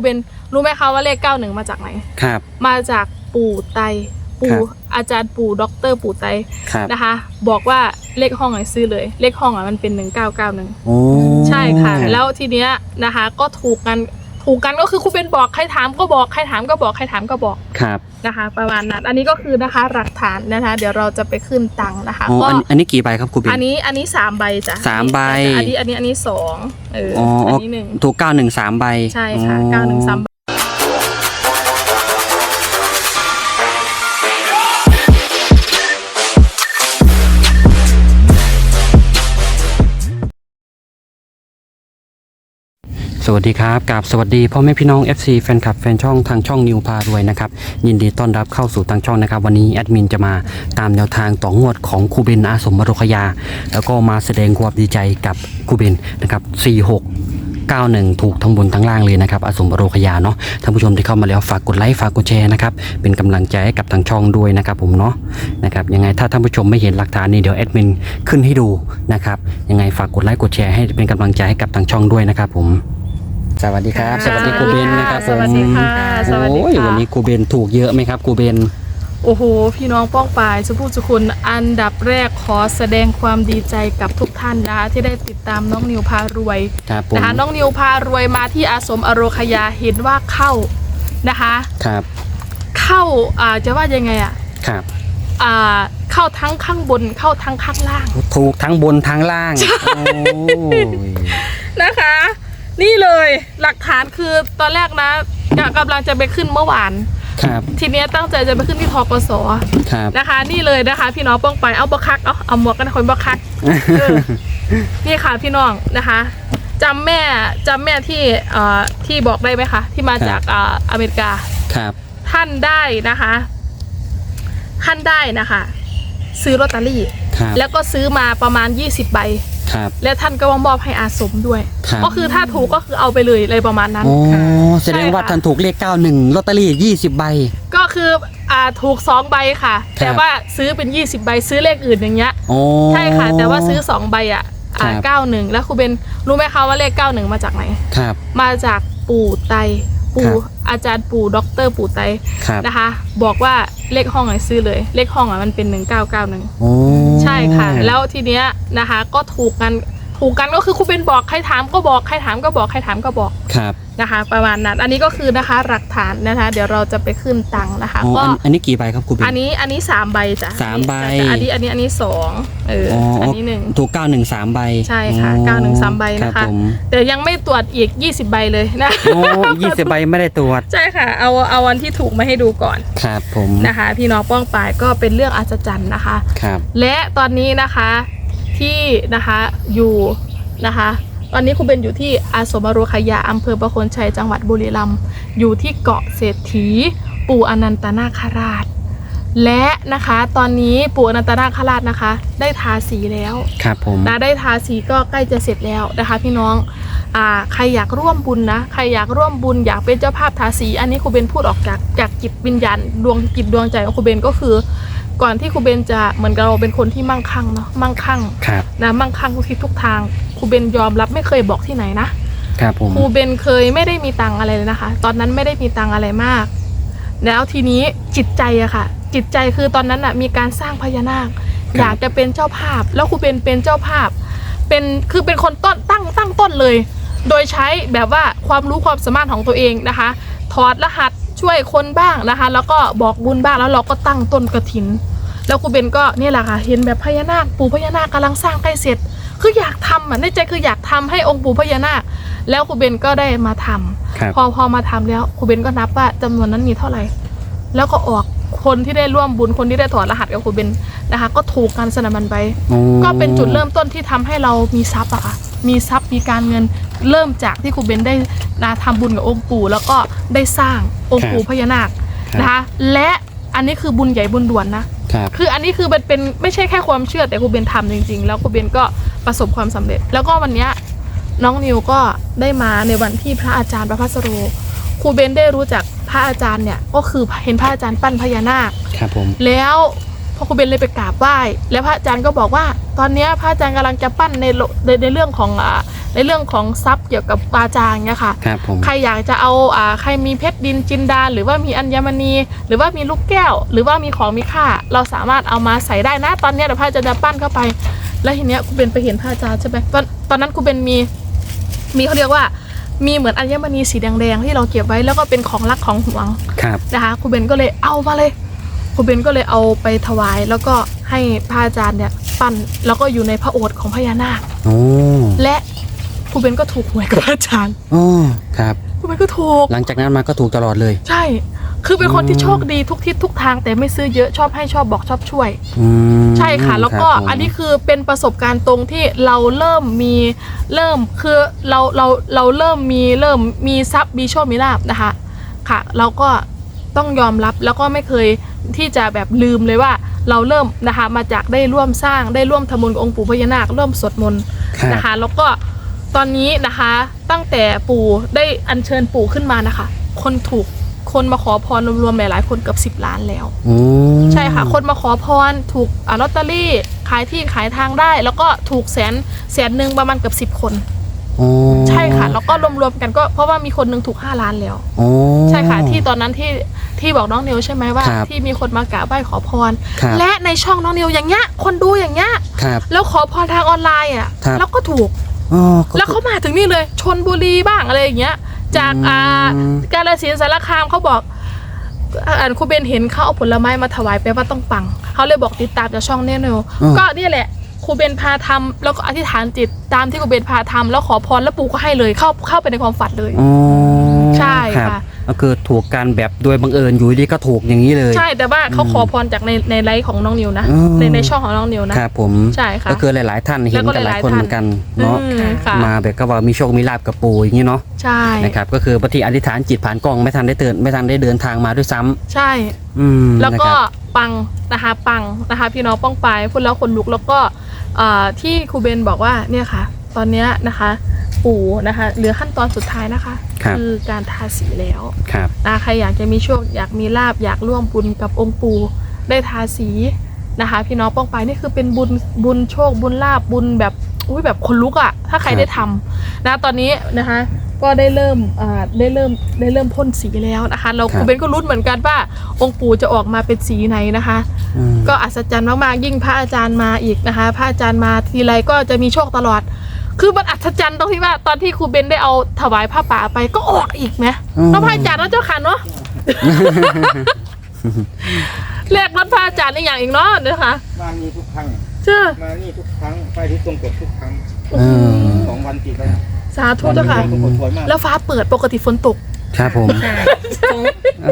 เบนรู้ไหมคะว่าเลข91มาจากไหน ครับ มาจากปู่ไต ปู่ครับอาจารย์ปู่ด็อกเตอร์ปู่ไตครับ นะคะ บอกว่าเลขห้องไหนซื้อเลย เลขห้องอะมันเป็น1991โอ้ใช่ค่ะ แล้วทีเนี้ยนะคะก็ถูกกันถูกกันก็คือครูเบนบอกใครถามก็บอกใครถามก็บอกใครถามก็บอก ครับ นะคะ ประมาณนั้น อันนี้ก็คือนะคะหลักฐานนะคะ เดี๋ยวเราจะไปขึ้นตังค์นะคะอ๋อก็อันอันนี้กี่ใบครับครูเบนอันนี้อันนี้สามใบจ้ะสามใบอันนี้อันนี้อันนี้สองเอออ๋ออั อันนี้หนึ่งถูกเก้าหนึ่งสามใบใช่ค่ะอ๋อ เก้าหนึ่งสาม สวัสดีครับกับสวัสดีพ่อแม่พี่น้อง FC แฟนคลับแฟนช่องทางช่องนิวพารวยนะครับยินดีต้อนรับเข้าสู่ทางช่องนะครับ วันนี้แอดมินจะมาตามแนวทางต่องวดของครูเบนอาสมมโรคยา แล้วก็มาแสดงความดีใจกับครูเบนนะครับ 46 91 ถูกทั้งบนทั้งล่างเลยนะครับอาสมโรคยาเนาะท่านผู้ชมที่เข้ามาแล้วฝากกดไลค์ฝากกดแชร์นะครับเป็นกำลังใจให้กับทางช่องด้วยนะครับผมเนาะนะครับยังไงถ้าท่านผู้ชมไม่เห็นหลักฐานนี่เดี๋ยวแอดมินขึ้นให้ดูนะครับยังไงฝากกดไลค์กดแชร์ให้เป็นกำลังใจให้กับทางช่องด้วยนะครับผม สวัสดีครับค่ะสวัสดีครูเบนนะครับสวัสดีค่ะผมสวัสดีโอ้ยค่ะ วันนี้ครูเบนถูกเยอะไหมครับครูเบนโอ้โห พี่น้องป้องปายสุภูสุคนอันดับแรกขอแสดงความดีใจกับทุกท่านนะคะที่ได้ติดตามน้องนิวพารวยครับผมนะคะน้องนิวพารวยมาที่อาสมอโรคยาเห็นว่าเข้านะคะ ครับเข้าอ่าจะว่ายังไงอะครับอ่าเข้าทั้งข้างบนเข้าทั้งข้างล่างถูกทั้งบนทั้งล่างโอ้ยนะคะ นี่เลยหลักฐานคือตอนแรกนะกกำลังจะไปขึ้นเมื่อวาน ครับทีเนี้ยตั้งใจจะไปขึ้นที่ทกสครับ นะคะ นี่เลยนะคะ พี่น้องป้องไปเอาบอคักเอาเอาหมวกกันคนบอคักเออนี่ค่ะพี่น้องนะคะจำแม่จำแม่ที่เอ่อที่บอกได้ไหมคะที่มาจากอ่าอเมริกา ครับ ท่านได้นะคะ ท่านได้นะคะ ซื้อลอตเตอรี่ ครับ แล้วก็ซื้อมาประมาณ 20 ใบ ครับ และท่านก็มอบให้อาสมด้วย ครับ ก็คือถ้าถูกก็คือเอาไปเลยอะไรประมาณนั้น โอ้ค่ะแสดงว่าใช่ค่ะท่านถูกเลข91ลอตเตอรี่20ใบ ก็คืออ่าถูกสองใบค่ะ ครับ แต่ว่าซื้อเป็น 20 ใบซื้อเลขอื่นอย่างเงี้ย โอ้ ใช่ค่ะ แต่ว่าซื้อสองใบอะอ่าครับ เก้าหนึ่งแล้วครูเบนรู้ไหมคะว่าเลขเก้าหนึ่งมาจากไหน ครับ มาจากปู่ไตปู่ครับ อาจารย์ปู่ด็อกเตอร์ปู่ไตครับนะคะ บอกว่าเลขห้องไหนซื้อเลย เลขห้องอะมันเป็น1991โอ้ ใช่ค่ะ แล้วทีเนี้ยนะคะก็ถูกกัน ถูกกันก็คือครูเบนบอกใครถามก็บอกใครถามก็บอกใครถามก็บอกครับนะคะ ประมาณนั้นอันนี้ก็คือนะคะหลักฐานนะคะ เดี๋ยวเราจะไปขึ้นตังค์นะคะอ๋อก็อันอันนี้กี่ใบครับครูเบนอันนี้อันนี้สามใบจ้ะสามใบ อันนี้อันนี้อันนี้สองเอออ๋ออัอันนี้หนึ่งถูก91 3ใบใช่ค่ะอ๋อ91 3ใบนะคะรับผมแต่ยังไม่ตรวจอีก 20 ใบเลยนะ โอ้ยี่สิบใบไม่ได้ตรวจใช่ค่ะ เอาเอาวันที่ถูกมาให้ดูก่อนครับผมนะคะ พี่น้องป้องปายก็เป็นเรื่องอัศจรรย์นะคะ ครับ และตอนนี้นะคะ ที่นะคะอยู่นะคะ ตอนนี้คุณเป็นอยู่ที่อาสมอโรคยาอำเภอประโคนชัยจังหวัดบุรีรัมย์อยู่ที่เกาะเศรษฐี ปู่อนันตนาคราช และนะคะตอนนี้ปู่อนันตนาคราชนะคะ ได้ทาสีแล้วครับผมนะได้ทาสีก็ใกล้จะเสร็จแล้วนะคะ พี่น้องอ่าใครอยากร่วมบุญนะใครอยากร่วมบุญอยากเป็นเจ้าภาพทาสี อันนี้ครูเบนพูดออกจากจากจิตวิญญาณดวงจิตดวงใจของครูเบนก็คือ ก่อนที่ครูเบนจะเหมือนกับเราเป็นคนที่มั่งคั่งเนาะมั่งคั่งครับนะมั่งคั่งทุกทิศทุกทางครูเบนยอมรับไม่เคยบอกที่ไหนนะครับผมครูเบนเคยไม่ได้มีตังค์อะไรเลยนะคะ ตอนนั้นไม่ได้มีตังค์อะไรมาก แล้วทีนี้จิตใจอะค่ะ จิตใจคือตอนนั้นอะมีการสร้างพญานาค อยากจะเป็นเจ้าภาพ แล้วครูเบนเป็นเจ้าภาพ เป็นคือเป็นคนต้นตั้งตั้งต้นเลย โดยใช้แบบว่าความรู้ความสามารถของตัวเองนะคะถอดรหัส ช่วยคนบ้างนะคะ แล้วก็บอกบุญบ้างแล้วเราก็ตั้งต้นกระถิน แล้วครูเบนก็นี่แหละค่ะเห็นแบบพญานาคปู่พญานาคกำลังสร้างใกล้เสร็จ คืออยากทำอะในใจคืออยากทำให้องค์ปู่พญานาค แล้วครูเบนก็ได้มาทำครับพอพอมาทำแล้วครูเบนก็นับว่าจำนวนนั้นมีเท่าไหร่ แล้วก็ออกคนที่ได้ร่วมบุญคนที่ได้ถอดรหัสกับครูเบนนะคะ ก็ถูกกันสนับมันไปโอ้ก็เป็นจุดเริ่มต้นที่ทำให้เรามีทรัพย์อะค่ะ มีทรัพย์มีการเงินเริ่มจากที่ครูเบนได้นะทำบุญกับองค์ปู่ แล้วก็ได้สร้างองค์ปู่พญานาคนะคะและอันนี้คือบุญใหญ่บุญด่วนนะครับคืออันนี้คือมันเป็นไม่ใช่แค่ความเชื่อแต่ครูเบนทำจริง ๆ แล้วครูเบนก็ประสบความสำเร็จ แล้วก็วันเนี้ยน้องนิวก็ได้มาในวันที่พระอาจารย์ประพัสโรครูเบนได้รู้จักพระอาจารย์เนี่ยก็คือเห็นพระอาจารย์ปั้นพญานาคครับผมแล้ว พอครูเบนเลยไปกราบไหว้แล้วพระอาจารย์ก็บอกว่า ตอนเนี้ยพระอาจารย์กำลังจะปั้นในโลในในเรื่องของอ่าในเรื่องของทรัพย์เกี่ยวกับวาจาอย่างเงี้ยค่ะ ครับผม ใครอยากจะเอาอ่าใครมีเพชรดินจินดา หรือว่ามีอัญมณี หรือว่ามีลูกแก้ว หรือว่ามีของมีค่า เราสามารถเอามาใส่ได้นะตอนเนี้ยเดี๋ยวพระอาจารย์จะปั้นเข้าไป แล้วทีเนี้ยคุณเบนไปเห็นพระอาจารย์ใช่ไหมตอนตอนนั้นคุณเบนมี มีเขาเรียกว่า มีเหมือนอัญมณีสีแดงๆที่เราเก็บไว้แล้วก็เป็นของรักของหวง ครับ นะคะคุณเบนก็เลยเอามาเลย คุณเบนก็เลยเอาไปถวาย แล้วก็ให้พระอาจารย์เนี่ยปั้นแล้วก็อยู่ในพระโอษฐ์ของพญานาคโอ้และคุณเบนก็ถูกหวยกับพระอาจารย์โอ้ครับคุณเบนก็ถูก หลังจากนั้นมาก็ถูกตลอดเลย ใช่ คือเป็นคนที่อืมโชคดีทุกทิศทุกทาง แต่ไม่ซื้อเยอะชอบให้ชอบบอกชอบช่วย อืมใช่ค่ะ แล้วก็รับผมอันนี้คือเป็นประสบการณ์ตรงที่เราเริ่มมีเริ่มคือเราเราเราเริ่มมีเริ่มมีทรัพย์มีโชคมีลาบนะคะ ค่ะ เราก็ต้องยอมรับแล้วก็ไม่เคย ที่จะแบบลืมเลยว่าเราเริ่มนะคะมาจากได้ร่วมสร้างได้ร่วมทำบุญกับองค์ปู่พญานาคเริ่มสวดมนต์ครับนะคะ แล้วก็ตอนนี้นะคะตั้งแต่ปู่ได้อัญเชิญปู่ขึ้นมานะคะ คนถูกคนมาขอพรรวมๆหลายๆคนเกือบ10 ล้านแล้วโอ้ใช่ค่ะ คนมาขอพรถูกอ่าลอตเตอรี่ขายที่ขายทางได้ แล้วก็ถูกแสนแสนหนึ่งประมาณเกือบสิบคน โอ้ใช่ค่ะ แล้วก็รวมๆกันก็เพราะว่ามีคนหนึ่งถูก5ล้านแล้วโอ้ใช่ค่ะ ที่ตอนนั้นที่ที่บอกน้องนิวใช่ไหมว่า ครับที่มีคนมากราบไหว้ขอพร ครับ และในช่องน้องนิวอย่างเงี้ยคนดูอย่างเงี้ยครับ แล้วขอพรทางออนไลน์อะครับ แล้วก็ถูก อ๋อก็ แล้วเขามาถึงนี่เลยชนบุรีบ้างอะไรอย่างเงี้ย จากอืม อ่ากาลสินธุ์สารคามเขาบอกอ่านครูเบนเห็นเขาเอาผลไม้มาถวายแปลว่าต้องปังเขาเลยบอกติดตามจากช่องแน่นอนก็เนี่ยแหละค รูเบนพาทำแล้วก็อธิษฐานจิตตามที่ครูเบนพาทำแล้วขอพรแล้วปู่ก็ให้เลยเข้าเข้าไปในความฝันเลย อ๋อใช่รับ ค่ะ ก็คือถูกการแบบโดยบังเอิญอยู่ดีก็ถูกอย่างนี้เลย ใช่แต่ว่าเขาอืมขอพรจากในในไลฟ์ของน้องนิวนะ อืม ในในช่องของน้องนิวนะ ครับผมใช่ค่ะก็คือหลาย ๆ ท่านเห็นแล้วก็กันหลายหลายๆคนเหมือนกันเนาะอืมค่ะ มาแบบก็ว่ามีโชคมีลาบกับปู่อย่างนี้เนาะใช่นะครับก็คือบางทีอธิษฐานจิตผ่านกล้องไม่ทันได้เตือนไม่ทันได้เดินทางมาด้วยซ้ำใช่ อืมแล้วก็นะครับปังนะคะปังนะคะพี่น้องป้องไปายพูดแล้วคนลุกแล้วก็เอ่อที่ครูเบนบอกว่าเนี่ยค่ะ ตอนเนี้ยนะคะ ปู่นะคะ เหลือขั้นตอนสุดท้ายนะคะครับ อการทาสีแล้วครับ นะใครอยากจะมีโชคอยากมีลาบอยากร่วมบุญกับองค์ปู่ได้ทาสีนะคะ พี่น้องป้องไปายนี่คือเป็นบุญบุญโชคบุญลาบบุญแบบอุ้ยแบบคนลุกอะ่ะ ถ้าใครได้ทำนะตอนนี้นะคะ ก็ได้เริ่มอ่าได้เริ่มได้เริ่มพ่นสีแล้วนะคะ เราครับครูเบนก็รุ้นเหมือนกันว่าองค์ปู่จะออกมาเป็นสีไหนนะคะ อืม ก็อัศจรรย์มากๆยิ่งพระอาจารย์มาอีกนะคะ พระอาจารย์มาทีไรก็จะมีโชคตลอด คือมันอัศจรรย์ตรงที่ว่าตอนที่ครูเบนได้เอาถวายผ้าป่าไปก็ออกอีกไหมอืมแล้วพระอาจารย์แล้วเจ้าค่ะเนาะแลกรถพระอาจารย์ในอย่างอีกเนาะนะคะมานี่ทุกครั้งเชื่อมานี่ทุกครั้งไปที่ตรงกดทุกครั้งเออสองวันติดแล้วสาธุเจ้าค่ะตรงกดสวยมากแล้วฟ้าเปิดปกติฝนตก ครับผมใช่สอง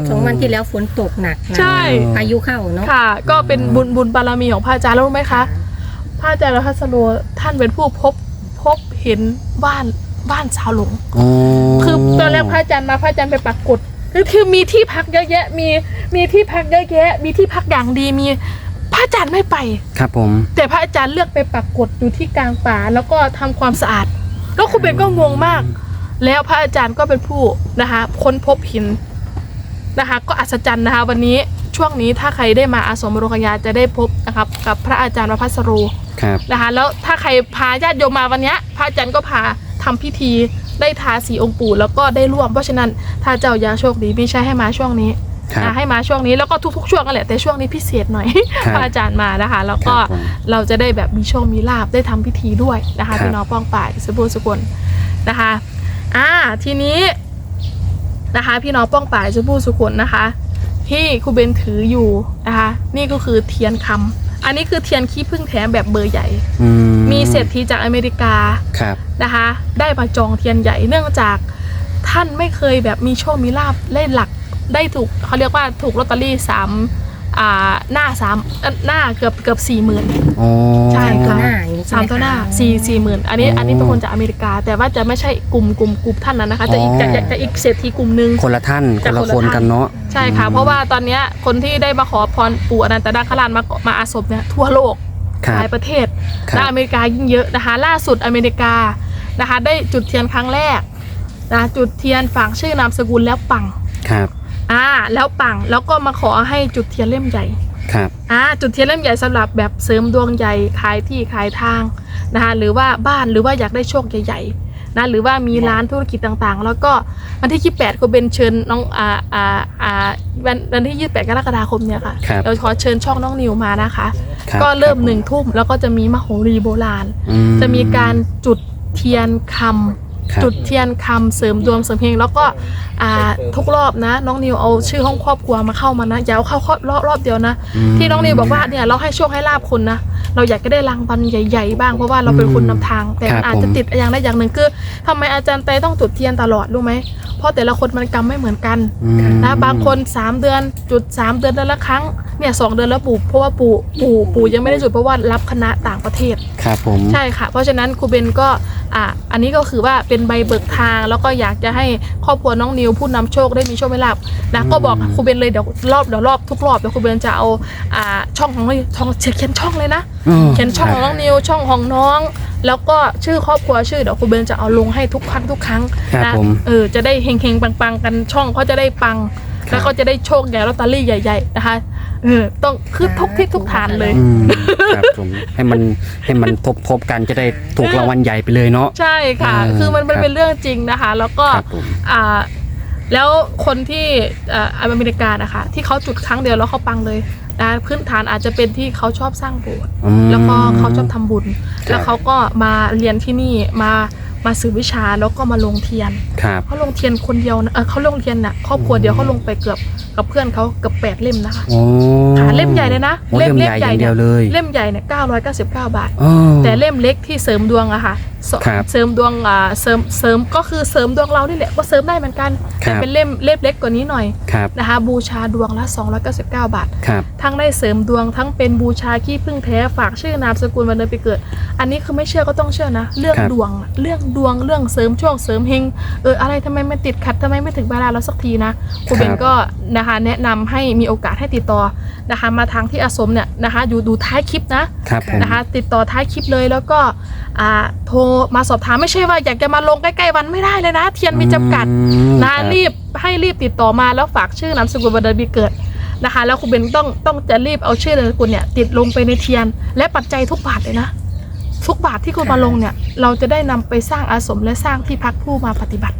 สองวันที่แล้วฝนตกหนักนะใช่พายุเข้าเนาะค่ะ ก็เป็นบุญบุญบารมีของพระอาจารย์แล้วรู้ไหมคะพระอาจารย์และพระสโลท่านเป็นผู้พบพ บเห็นบ้านบ้านสาวหลง อ๋อคือตอนแรกพระอาจารย์มาพระอาจารย์ไปปักกฎคือคือมีที่พักเยอะแยะ มีมีที่พักเยอะแยะ มีที่พักอย่างดีมีพระอาจารย์ไม่ไป ครับผม แต่พระอาจารย์เลือกไปปักกฎอยู่ที่กลางป่า แล้วก็ทำความสะอาด แล้วคุณเบนก็งงมาก แล้วพระอาจารย์ก็เป็นผู้นะคะค้นพบหินนะคะ ก็อัศจรรย์นะคะ วันนี้ ช่วงนี้ถ้าใครได้มาอาสมบรคยาจะได้พบนะครับกับพระอาจารย์วพัสโรครับนะคะแล้วถ้าใครพาญาติโยมมาวันเนี้ยพระอาจารย์ก็พาทำพิธีได้ทาสีองค์ปู่แล้วก็ได้ร่วม เพราะฉะนั้นถ้าเจ้าอยากโชคดีไม่ใช่ให้มาช่วงนี้ครับนะให้มาช่วงนี้แล้วก็ทุกๆช่วงกันแหละแต่ช่วงนี้พิเศษหน่อยครับพระอาจารย์มานะคะ แล้วคก็รับผมเราจะได้แบบมีโชคมีลาบได้ทำพิธีด้วยนะคะครับพี่น้องป้องป่ายสุบูสุกลนะคะอ่าทีนี้นะคะ พี่น้องป้องป่ายสุบูสุกลนะคะ ที่ครูเบนถืออยู่นะคะนี่ก็คือเทียนคำอันนี้คือเทียนขี้ผึ้งแถมแบบเบอร์ใหญ่ อืมีเศรษฐีจากอเมริกาครับนะคะ ได้มาจองเทียนใหญ่เนื่องจากท่านไม่เคยแบบมีโชคมีลาบได้หลักได้ถูกเขาเรียกว่าถูกลอตเตอรี่สาม อ่าหน้าสามเอ่อหน้าเกือบเกือบสี่หมื่น อ๋อ ใช่ตัวค่ะหน้าอย่างนี้ใช่สามไหมตัวหน้าคะสี่สี่หมื่นอันนี้อ๋ออัอันนี้เป็นคนจากอเมริกา แต่ว่าจะไม่ใช่กลุ่มกลุ่มกลุ่มท่านนั้นนะคะจะอีกอ๋อจะจะจะอีกเศรษฐีกลุ่มหนึ่งคนละท่านคจากนละคนละคนท่าน กันเนาะใช่ค่ะ เพราะว่าตอนเนี้ยคนที่ได้มาขอพรปู่อนันตนาคราชมามาอาสมเนี่ยทั่วโลกครัหบลายประเทศครับ และอเมริกายิ่งเยอะนะคะ ล่าสุดอเมริกานะคะ ได้จุดเทียนครั้งแรกนะจุดเทียนฝังชื่อนามสกุลแล้วปัง ครับ อ่า แล้วปังแล้วก็มาขอให้จุดเทียนเล่มใหญ่ครับอ่าจุดเทียนเล่มใหญ่สำหรับแบบเสริมดวงใหญ่ขายที่ขายทางนะคะหรือว่าบ้านหรือว่าอยากได้โชคใหญ่นะหรือว่ามีร้านธุรกิจต่างๆ แล้วก็วันที่ 28คุณเบนเชิญน้องอ่าอ่าอ่าวันวันที่ 28 กรกฎาคมเนี่ยค่ะครับเราขอเชิญช่องน้องนิวมานะคะครับก็เริ่มครับหนึ่งทุ่มแล้วก็จะมีมโหรีโบราณอืจะมีการจุดเทียนคำ ครับ จุดเทียนคำเสริมดวงเสริมเฮงแล้วก็อ่าทุกรอบนะ น้องนิวเอาชื่อห้องครอบครัวมาเข้ามานะอย่าเอาเข้ารอบรอบรอบเดียวนะมที่น้องนิวบอกว่าเนี่ยเราให้โชคให้ลาบคุณนะเราอยากจะได้รางวัลใหญ่ ๆ บ้างเพราะว่าเราเป็นคนนำทาง แต่ครัมับนอาจจะผม ติดอย่างใดอย่างหนึ่งคือทำไมอาจารย์ไตต้องจุดเทียนตลอดรู้ไหมเพราะแต่ละคนมันกรรมไม่เหมือนกัน อืม นะบางคน 3 เดือนจุด 3 เดือนเดือนละครั้งเนี่ยสองเดือนแล้วปู่เพราะว่าปู่ปู่ปู่ยังไม่ได้จุดเพราะว่ารับคณะต่างประเทศ ครับผม ใช่ค่ะ เพราะฉะนั้นครูเบนก็อะอันนี้ก็คือว่าเป็นใบเบิกทาง แล้วก็อยากจะให้ครอบครัวน้องนิวผู้นำโชคได้มีโชคไม่ลาบนะก็บอกครูเบนเลยเดี๋ยวรอบเดี๋ยวรอบทุกรอบเดี๋ยวครูเบนจะเอาอ่าช่องของน้องนิวช่องเขียนช่องเลยนะอืมเขียนช่องของคน้รับองนิวช่องของน้อง แล้วก็ชื่อครอบครัวชื่อเดี๋ยวครูเบนจะเอาลงให้ทุกครั้งทุกครั้งครับนะผมเออจะได้เฮงๆปังๆกันช่องเขาจะได้ปังครับ แล้วก็จะได้โชคใหญ่ลอตเตอรี่ใหญ่ ๆ นะคะเออต้องคือทุกทิศทุกฐานเลย อืมครับผมให้มันให้มันทบทบกันจะได้ถูกรางวัลใหญ่ไปเลยเนาะ ใช่ค่ะ เออคือมันมันครับ เป็นเรื่องจริงนะคะ แล้วก็ครับผมอ่าแล้วคนที่อ่าอเมริกานะคะที่เขาจุดครั้งเดียวแล้วเขาปังเลยนะพื้นฐานอาจจะเป็นที่เขาชอบสร้างโบสถ์ อืม แล้วก็เขาชอบทำบุญ ครับ แล้วเขาก็มาเรียนที่นี่มา มาสื่อวิชาแล้วก็มาลงเทียนครับ เขาลงเทียนคนเดียวนะเออเขาลงเทียนน่ะครอบครัวเดียวเขาลงไปเกือบกับเพื่อนเขาเกือบแปดเล่มนะคะโอ้ค่ะเล่มใหญ่เลยนะโอ้เล่มใหญ่อย่างเดียวเลยเล่มใหญ่เนี่ยเก้าร้อยเก้าสิบเก้าบาท อ๋อ แต่เล่มเล็กที่เสริมดวงอะค่ะสครับเสริมดวงอ่าเสริมเสริมก็คือเสริมดวงเรานี่แหละก็เสริมได้เหมือนกันครัแต่บ เป็นเล่มเล่มเล็กกว่านี้หน่อยครับนะคะ บูชาดวงละ299 บาท ครับ ทั้งได้เสริมดวงทั้งเป็นบูชาขี้พึ่งแท้ฝากชื่อนามสกุลวันเดือนปีเกิด อันนี้คือไม่เชื่อก็ต้องเชื่อนะ เรื่องครับ ดวงอะเรื่องดวงเรื่องเสริมโชคเสริมเฮงเอออะไรทำไมไม่ติดขัดทำไมไม่ถึงเวลาเราสักทีนะครูเบนก็นะคะแนะนำให้มีโอกาสให้ติดต่อนะคะมาทางที่อาสมเนี่ยนะคะอยู่ดูท้ายคลิปนะ ครับผม นะคะติดต่อท้ายคลิปเลยแล้วก็อ่าโทรมาสอบถามไม่ใช่ว่าอยากจะมาลงใกล้ๆวันไม่ได้เลยนะ เทียนมีจำกัดอืมนะครับรีบให้รีบติดต่อมาแล้วฝากชื่อนามสกุลวันเดือนปีเกิดนะคะ แล้วคุณเบนต้องต้องจะรีบเอาชื่อนามสกุลเนี่ยติดลงไปในเทียน และปัจจัยทุกบาทเลยนะ ทุกบาทที่คุณมาลงเนี่ย เราจะได้นำไปสร้างอาสมและสร้างที่พักผู้มาปฏิบัติ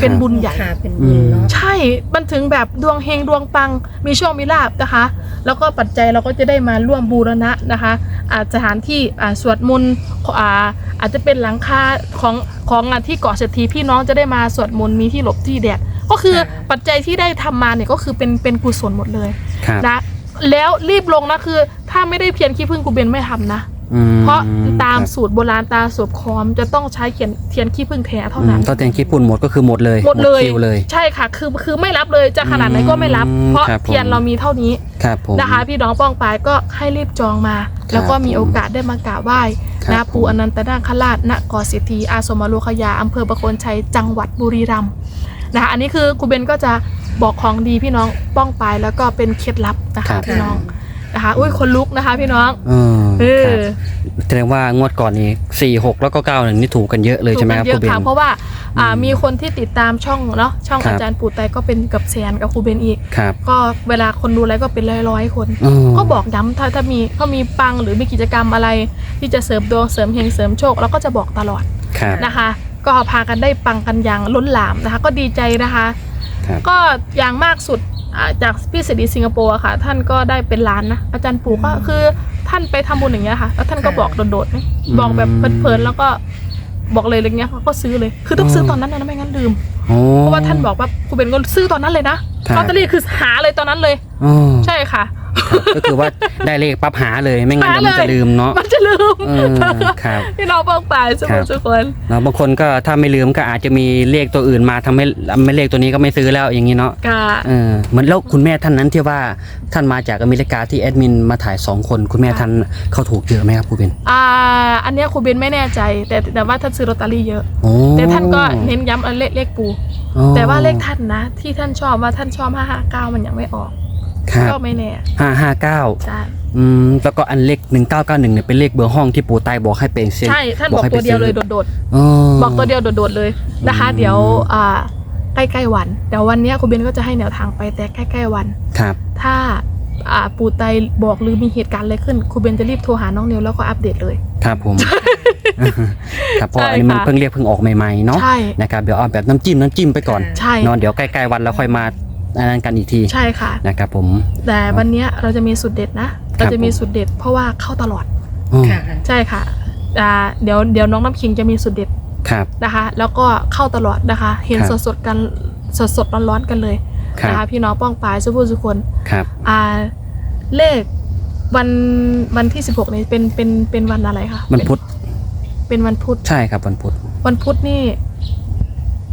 เป็นบุญใหญ่ ค่ะเป็นบุญเนาะใช่ มันถึงแบบดวงเฮงดวงปัง มีโชคมีลาบนะคะ แล้วก็ปัจจัยเราก็จะได้มาร่วมบูรณะนะคะ อาสถานที่อ่าสวดมนต์อ่าอาจจะเป็นหลังคาของของอะที่เกาะเศรษฐีพี่น้องจะได้มาสวดมนต์มีที่หลบที่แดด ก็คือปัจจัยที่ได้ทำมาเนี่ยก็คือเป็นเป็นกุศลหมดเลยครับ นะ แล้วรีบลงนะคือ ถ้าไม่ได้เพียรขี้พึ่งกูเบนไม่ทำนะ อืมเพราะตามครับสูตรโบราณตามสูตรคอมจะต้องใช้เขียนเทียนขี้พึ่งแท้เท่าอืนั้มนตอนเตียงคิดปุ่นหมดก็คือหมดเลยหมดเลยคิวเลย ใช่ค่ะ คือคือไม่รับเลยจะขนาดไหนก็ไม่รับ อืมเพราะครับผม เทียนเรามีเท่านี้ครับผม นะคะ พี่น้องป้องปายก็ให้รีบจองมา แล้วก็มีโอกาสได้มากราบไหว้ครับนะปู่ผม อนันตนาคราชณเกาะเศรษฐีอาสมโลคยาอำเภอประโคนชัยจังหวัดบุรีรัมย์นะคะอันนี้คือครูเบนก็จะบอกของดีพี่น้องป้องปายแล้วก็เป็นเคล็ดลับนะครัคะบ พี่น้อง นะคะ อุ้ยคนลุกนะคะ พี่น้องเออเอครับอแสดงว่างวดก่อนนี้สี่หกแล้วก็เก้าหนึ่งนี่ถูกกันเยอะเลยใช่ไหมครับถูคกรูกันเบเยอะนค่ะเพราะว่าอ่าอืมมีคนที่ติดตามช่องเนาะช่องครับ อาจารย์ปู่ไตก็เป็นเกับแสนกับครูเบนอีก ครับก็เวลาคนดูไลฟ์ก็เป็นร้อยๆคน อืม ก็บอกย้ำถ้าถ้ามีเขามีปังหรือมีกิจกรรมอะไร ที่จะเสริมดวงเสริมเฮงเสริมโชคเราก็จะบอกตลอดครับ นะคะ ก็พากันได้ปังกันอย่างล้นหลามนะคะ ก็ดีใจนะคะ ครับ ก็อย่างมากสุดอ่าจากพี่เศรษฐีสิงคโปร์อะค่ะ ท่านก็ได้เป็นล้านนะอาจารย์ปู่ก็คือท่านไปทำบุญอย่างเงี้ยค่ะ แล้วท่านก็บอกโดดๆนะบอกแบบเพลินๆแล้วก็บอกเลยอะไรเงี้ยเขาก็ซื้อเลย คือต้องซื้อตอนนั้นนะไม่งั้นลืม โอ้ เพราะว่าท่านบอกว่าครูเบนก็ซื้อตอนนั้นเลยนะครับ ลอตเตอรี่คือหาเลยตอนนั้นเลย อ๋อ ใช่ค่ะ ครับก็คือว่าได้เลขปั๊บหาเลยไม่งั้นหาเดี๋ยวมันเลยจะลืมเนาะ มันจะลืมเออครับพี่น้องบอกไปสครัมุบทุกคนแล้วบางคนก็ถ้าไม่ลืมก็อาจจะมีเลขตัวอื่นมาทำให้ไม่เลขตัวนี้ก็ไม่ซื้อแล้วอย่างนี้เนาะกะเออเหมือนแล้วคุณแม่ท่านนั้นที่ว่าท่านมาจากอเมริกาที่แอดมินมาถ่ายสองคนคุณแม่ท่านเขาถูกเยอะไหมครับครูเบนอ่า อันเนี้ยครูเบนไม่แน่ใจ แต่แต่ว่าท่านซื้อลอตเตอรี่เยอะโอ้แต่ท่านก็เน้นย้ำอันเลขเลขปูอ๋อแต่ว่าเลขท่านนะ ที่ท่านชอบว่าท่านชอบ559มันยังไม่ออก ครับ ก็ไม่แน่ห้าห้าเก้าใช่อืมแล้วก็อันเลขหนึ่งเก้าเก้าหนึ่งเนี่ยเป็นเลขเบอร์ห้องที่ปู่ตายบอกให้เป็นเซียนใช่ท่านบอกให้ตัวเดียวเลยไปซื้อโดดอ๋อ ๆบอกตัวเดียวโดดๆเลยนะคะ อืม เดี๋ยวอ่าใกล้ๆวันเดี๋ยววันเนี้ยครูเบนก็จะให้แนวทางไปแต่ใกล้ๆวัน ครับ ถ้าอ่าปู่ไตบอกหรือมีเหตุการณ์อะไรขึ้นครูเบนจะรีบโทรหาน้องนิวแล้วก็อัปเดตเลย ครับผม ครับเพราะใช่อันนี้มันค่ะ เพิ่งเรียกเพิ่งออกใหม่ๆเนาะใช่นะครับเดี๋ยวเอาแบบน้ำจิ้มน้ำจิ้มไปก่อนใช่เนาะเดี๋ยวใกล้ๆวันแล้วค่อยมา อันนั้นกันอีกทีใช่ค่ะนะครับผม แต่วันเนี้ยเราจะมีสูตรเด็ดนะเราจะมีสูตรเด็ด เพราะว่าเข้าตลอดอ๋อค่ะใช่ค่ะอ่าเดี๋ยวเดี๋ยวน้องน้ำคิงจะมีสูตรเด็ดครับนะคะ แล้วก็เข้าตลอดนะคะ เห็นครับสดสดๆกันสดสดๆร้อนๆกันเลยครับนะคะพี่น้องป้องปายสุภูสุคนครับอ่าเลขวันวันที่ 16 นี้เป็นเป็นเป็นวันอะไรคะวันพุธเป็นวันพุธใช่ครับวันพุธวันพุธนี่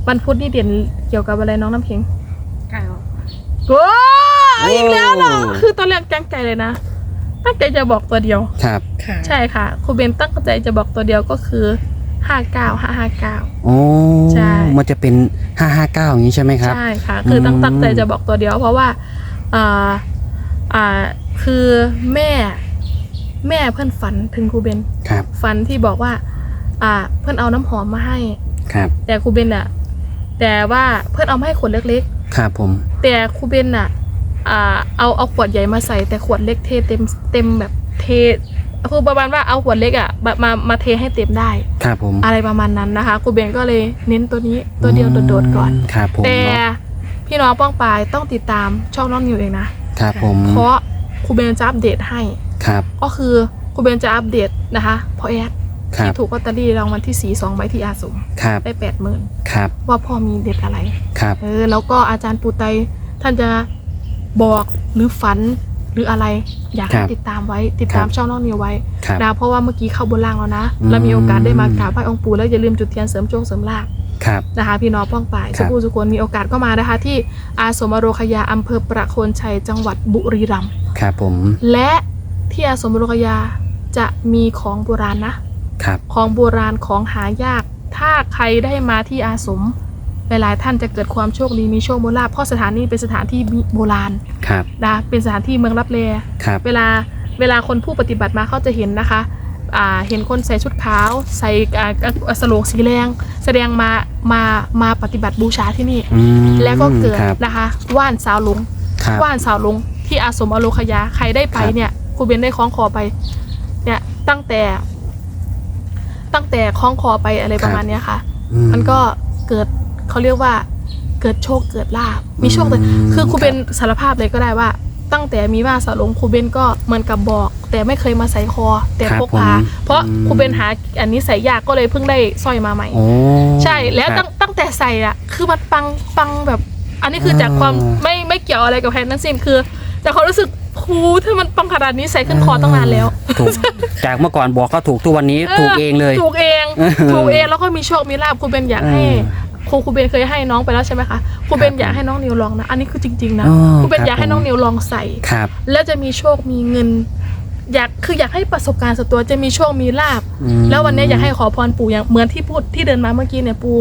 วันพุธนี่เด่นเกี่ยวกับอะไรน้องน้ำคิงเก้า โอ้อีกแล้วเหรอคือตอนแรกตั้งใจเลยนะ ตั้งใจจะบอกตัวเดียว ครับ ค่ะ ใช่ค่ะครูเบนตั้งใจจะบอกตัวเดียวก็คือห้าเก้าห้าห้าเก้า โอ้ใช่ มันจะเป็นห้าห้าเก้าอย่างนี้ใช่ไหมครับ ใช่ค่ะ คือตั้งอืม ตั้งใจจะบอกตัวเดียว เพราะว่าอ่าอ่าคือแม่แม่เพื่อนฝันถึงครูเบนครับ ฝันที่บอกว่า อ่า เพื่อนเอาน้ำหอมมาให้ ครับ แต่ครูเบนอะแต่ว่าเพื่อนเอามาให้ขวดเล็ก ครับผมๆแต่ครูเบนอะอ่าเอาเอาขวดใหญ่มาใส่แต่ขวดเล็กเทเต็มเต็มแบบเทคือประมาณว่าเอาขวดเล็กอะมามามาเทให้เต็มได้ ครับผม อะไรประมาณนั้นนะคะครูเบนก็เลยเน้นตัวนี้ตัวเดียวโดดๆก่อน ครับผมแต่เนาะพี่น้องป้องปายต้องติดตามช่องน้องนิวเองนะครับผมเพราะครูเบนจะอัปเดตให้ ครับ ก็คือครูเบนจะอัปเดตนะคะเพราะแอด ครัที่บถูกลอตเตอรี่รางวัลที่สี่สองใบที่อาสมครับ ได้แปดหมื่นครับ ว่าพ่อมีเด็ดอะไร ครับ เออแล้วก็อาจารย์ปูไตท่านจะบอกหรือฝันหรืออะไร อยากให้ติดตามไว้ติดตามช่องน้องนิวไว้ครับ นะเพราะว่าเมื่อกี้เข้าบนล่างแล้วนะอืมเรามีโอกาสได้มากราบไหว้องค์ปู่แล้วอย่าลืมจุดเทียนเสริมโชคเสริมลาภครับ นะคะ พี่น้องป้องป่ายครัสุบภูสุคนมีโอกาสก็มานะคะ ที่อาสมอโรคยาอำเภอประโคนชัยจังหวัดบุรีรัมย์ครับผม และที่อาสมอโรคยาจะมีของโบราณนะ ครับ ของโบราณของหายาก ถ้าใครได้มาที่อาสมหลายๆท่านจะเกิดความโชคดีมีโชคโมลาภเพราะสถานนี้เป็นสถานที่โบราณครับนะเป็นสถานที่เมืองรับแลครับเวลาเวลาคนผู้ปฏิบัติมาเขาจะเห็นนะคะอ่าเห็นคนใส่ชุดขาวใส่อ่าอ่าสโลงสีแดงแสดงมามามาปฏิบัติบูชาที่นี่อืมแล้วก็เกิดครับนะคะว่านสาวหลงครับว่านสาวหลงที่อาสมอโลคยาใครได้ไปครับเนี่ยครูเบนได้คล้องคอไปเนี่ยตั้งแต่ ตั้งแต่คล้องคอไปอะไรประมาณเนี้ยค่ะ อืมันก็เกิดเขาเรียกว่าเกิดโชคเกิดลาบมีโชคเลยอืมคือครูเบนครับสารภาพเลยก็ได้ว่า ตั้งแต่มีว่าสาวหลงครูเบนก็เหมือนกับบอก แต่ไม่เคยมาใส่คอ แต่ครับพกพาผมเพราะอืม ครูเบนหาอันนี้ใส่ยากก็เลยเพิ่งได้สร้อยมาใหม่ โอ้ใช่แล้วครัตั้บงตั้งแต่ใส่อะคือมันปังปังแบบ อันนี้คือจากความอ่า ไม่ไม่เกี่ยวอะไรกับแพนทั้งสิ้นคือแต่ความรู้สึก ครูถ้ามันปังขนาดนี้ใส่ขึ้นคอตั้งนานแล้ว ถูกจากเมื่อก่อนบอกก็ถูกทุกวันนี้ ถูกเองเลย ถูกเองเออถูกเองแล้วก็มีโชคมีลาบครูเบนอยากให้เออครูครูเบนเคยให้น้องไปแล้วใช่ไหมคะครูเบนครับอยากให้น้องนิวลองนะ อันนี้คือจริง ๆ นะอ๋อครูเบนครับอยากให้น้องผมนิวลองใส่ครับแล้วจะมีโชคมีเงิน อยากคืออยากให้ประสบการณ์ส่วนตัวจะมีโชคมีลาบอืมแล้ววันนี้อยากให้ขอพรปู่อย่างเหมือนที่พูดที่เดินมาเมื่อกี้เนี่ยปู่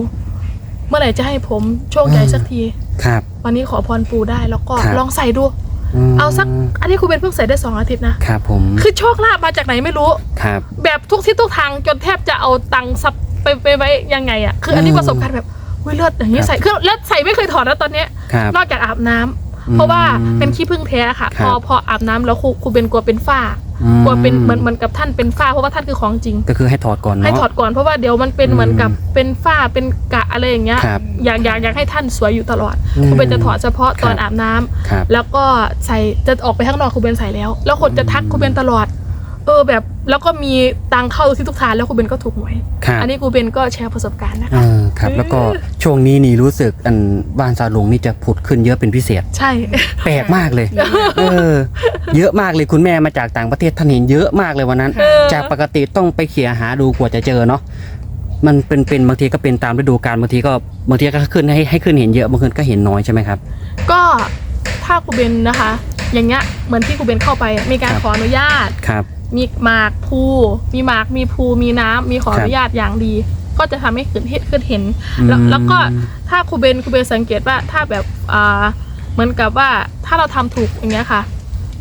เมื่อไหร่จะให้ผมโชคใหญ่สักที ครับ วันนี้ขอพรปู่ได้แล้วก็ครับลองใส่ดูม เอาสัก อันนี้ครูเบนเพิ่งใส่ได้สองอาทิตย์นะ ครับผม คือโชคลาภมาจากไหนไม่รู้ ครับ แบบทุกที่ทุกทางจนแทบจะเอาตังค์ซับไปไปไว้ยังไงอะคืออันนี้อืมประสบการณ์แบบอุ้ยเลือดอย่างนี้ครับใส่คือแล้วใส่ไม่เคยถอดแล้วตอนเนี้ยครับนอกจากอาบน้ำอืมเพราะว่าเป็นขี้ผึ้งแท้ค่ะครัพบอพออาบน้ำแล้วครูครูเบนกลัวเป็นฝ้าอืม กลัวเป็นเหมือนเหมือนกับท่านเป็นฝ้าเพราะว่าท่านคือของจริง ก็คือให้ถอดก่อนเนาะ ให้ถอดก่อนเพราะว่าเดี๋ยวมันเป็นอืมเหมือนกับเป็นฝ้าเป็นกะอะไรอย่างเงี้ยครับอยากอยากอยากให้ท่านสวยอยู่ตลอดอืมครูเบนจะถอดเฉพาะตอนครับอาบน้ำครับแล้วก็ใส่จะออกไปข้างนอกครูเบนใส่แล้ว แล้วคนจะทักครูเบนตลอด เออแบบแล้วก็มีตังเข้าที่ทุกทานแล้วครูเบนก็ถูกหวยครับ อันนี้ครูเบนก็แชร์ประสบการณ์นะเอคะ อ ครับแล้วก็ช่วงนี้นี่รู้สึกอันบ้านซาลงนี่จะผุดขึ้นเยอะเป็นพิเศษ ใช่ แปลกมากเลย เออ เยอะมากเลยคุณแม่มาจากต่างประเทศท่านเห็นเยอะมากเลยวันนั้นเออจากปกติต้องไปเขี่ยหาดูกว่าจะเจอเนาะมันเป็นเป็นบางทีก็เป็นตามฤดูกาลบางทีก็บางทีก็ขึ้นให้ให้ขึ้นเห็นเยอะบางคนก็เห็นน้อยใช่ไหมครับ ก็ถ้าครูเบนนะคะ อย่างเงี้ยเหมือนที่ครูเบนเข้าไปมีการครับขออนุญาตครับมีหมากภูมีหมากมีภูมีน้ำมีขออนุญาตอย่างดี ก็จะทำให้ขึ้นเห็นขึ้นเห็น แล้วอืมแล้วก็ถ้าครูเบนครูเบนสังเกตว่าถ้าแบบอ่าเหมือนกับว่าถ้าเราทำถูกอย่างเงี้ยค่ะ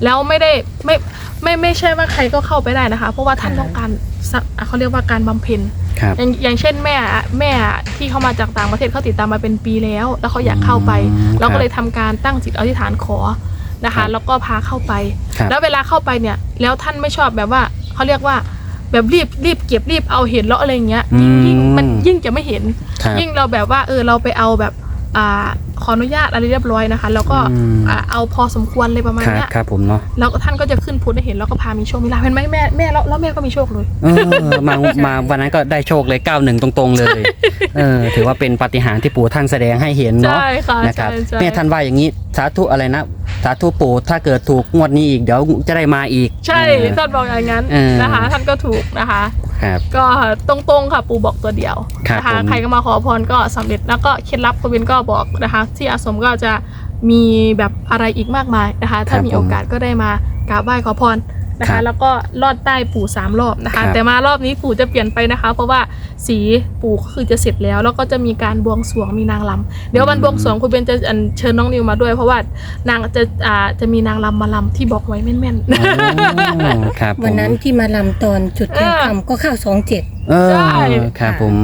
แล้วไม่ได้ไม่ไม่ไม่ใช่ว่าใครก็เข้าไปได้นะคะ เพราะว่าท่านต้องการสักอะเขาเรียกว่าการบำเพ็ญครับอย่างอย่างเช่นแม่อะแม่อะที่เขามาจากต่างประเทศเขาติดตามมาเป็นปีแล้ว แล้วเขาอยากเข้าไปอืมเราครัก็บเลยทำการตั้งจิตอธิษฐานขอนะครัคะบแล้วก็พาเข้าไปครับแล้วเวลาเข้าไปเนี่ย แล้วท่านไม่ชอบแบบว่าเขาเรียกว่า แบบรีบรีบเก็บรีบเอาเห็นแล้วอะไรเงี้ยยิ่งอืมยิ่งมันยิ่งจะไม่เห็น ครับ ยิ่งเราแบบว่าเออเราไปเอาแบบอ่าขออนุญาตอะไรเรียบร้อยนะคะ แล้วก็อืม อ่าเอาพอสมควรเลยประมาณครับเนี้ยครับผมเนาะแล้วก็ท่านก็จะขึ้นพุทธให้เห็นแล้วก็พามีโชคมีลาภเห็นไหมแม่แม่แล้วแล้วแม่ก็มีโชคเลย เออมามาวันนั้นก็ได้โชคเลย91ตรงๆเลย เออ ถือว่าเป็นปาฏิหาริย์ที่ปู่ท่านแสดงให้เห็นเนาะใช่ค่ะนะครับใช่ใช่ แม่ท่านว่าอย่างนี้สาธุอะไรนะ สาธุปู่ถ้าเกิดถูกงวดนี้อีกเดี๋ยวจะได้มาอีกใช่เออ ท่านบอกอย่างนั้นเออ นะคะ ท่านก็ถูกนะคะ ครับ ก็ตรงๆค่ะปู่บอกตัวเดียวครับนะคะผม ใครก็มาขอพรก็สำเร็จแล้วก็เคล็ดลับคุณเบนก็บอกนะคะ ที่อาสมก็จะมีแบบอะไรอีกมากมายนะคะ ถ้ามีโอกาสก็ได้มากราบไหว้ขอพร นะครัคะ บแล้วก็ลอดใต้ปู่สามรอบนะครัคะ บ แต่มารอบนี้ปู่จะเปลี่ยนไปนะคะ เพราะว่าสีปู่ก็คือจะเสร็จแล้ว แล้วก็จะมีการบวงสรวงมีนางรำเดี๋ยววันบวงสรวงคุณเบนจะอัญเชิญน้องนิวมาด้วย เพราะว่านางจะอ่าจะมีนางรำมาลำที่บอกไว้แม่นๆ อ๋อครับผมวันนั้นที่มาลำตอนจุดเทียนเออคำก็เข้าสองเจ็ด เออใช่ ครับผม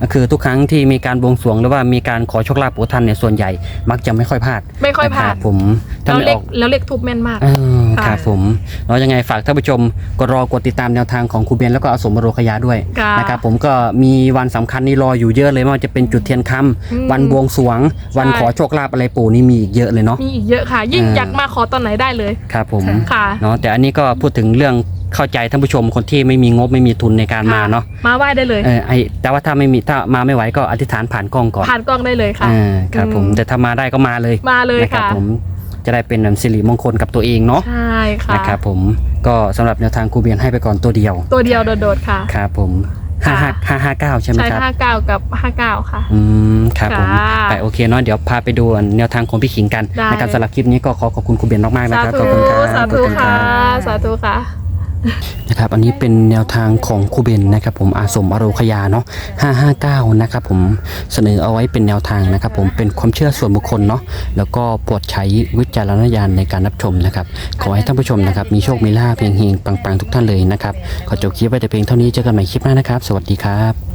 ก็คือทุกครั้งที่มีการบวงสรวงหรือว่ามีการขอโชคลาภปู่ท่านเนี่ยส่วนใหญ่มักจะไม่ค่อยพลาดไม่ค่อยพลานะดรับผมถ้าแล้วไม่เลอขอกแล้วเลขทูบแม่นมาก เออ ค่ะครับผมแล้วยังไงฝากท่านผู้ชมก็รอกดติดตามแนวทางของครูเบนแล้วก็อาสมบโรคยาด้วยค่ะ นะครับผมก็มีวันสำคัญนี่รออยู่เยอะเลยไม่ว่าจะเป็นจุดเทียนคำอืมวันบวงสรวง วันใช่ขอโชคลาภอะไรปู่นี่มีอีกเยอะเลยเนาะ มีอีกเยอะค่ะ ยิ่งเอออ อยากมาขอตอนไหนได้เลย ครับผมค่ะ เนาะแต่อันนี้ก็พูดถึงเรื่องเข้าใจท่านผู้ชมคนที่ไม่มีงบไม่มีทุนในการมาเนาะมาไหว้ได้เลย เออไอแต่ว่าถ้าไม่มีถ้ามาไม่ไหวก็อธิษฐานผ่านกล้องก่อนผ่านกล้องได้เลยค่ะอ่าครับผมอืมแต่ถ้ามาได้ก็มาเลยมาเลยนะครับค่ะ ผม จะได้เป็นสิริมงคลกับตัวเองเนาะใช่ค่ะนะครับผมก็สำหรับแนวทางครูเบียนให้ไปก่อนตัวเดียว ตัวเดียวโดดๆค่ะครับผมห้าค่ะห้าห้าห้าเก้าใช่ไหมใช่ครับห้าเก้ากับห้าเก้าค่ะ อืมครับผมค่ะไปโอเคเนาะเดี๋ยวพาไปดูแนวทางของพี่ขิงกันได้นะครับสำหรับคลิปนี้ก็ขอขอบคุณครูเบียนมากๆนะสาครับขธุอบคุณครับสาขอบธุคุณคค่ะรับสาธุค่ะ นะครับอันนี้เป็นแนวทางของครูเบนนะครับผมอาสมอโรคยาเนาะ559นะครับผมเสนอเอาไว้เป็นแนวทางนะครับผมเป็นความเชื่อส่วนบุคคลเนาะแล้วก็โปรดใช้วิจารณญาณในการรับชมนะครับขอให้ท่านผู้ชมนะครับมีโชคมีลาภเพียงเฮงปังๆ ทุกท่านเลยนะครับขอจบคลิปไว้แต่เพียงเท่านี้เจอกันใหม่คลิปหน้านะครับ สวัสดีครับ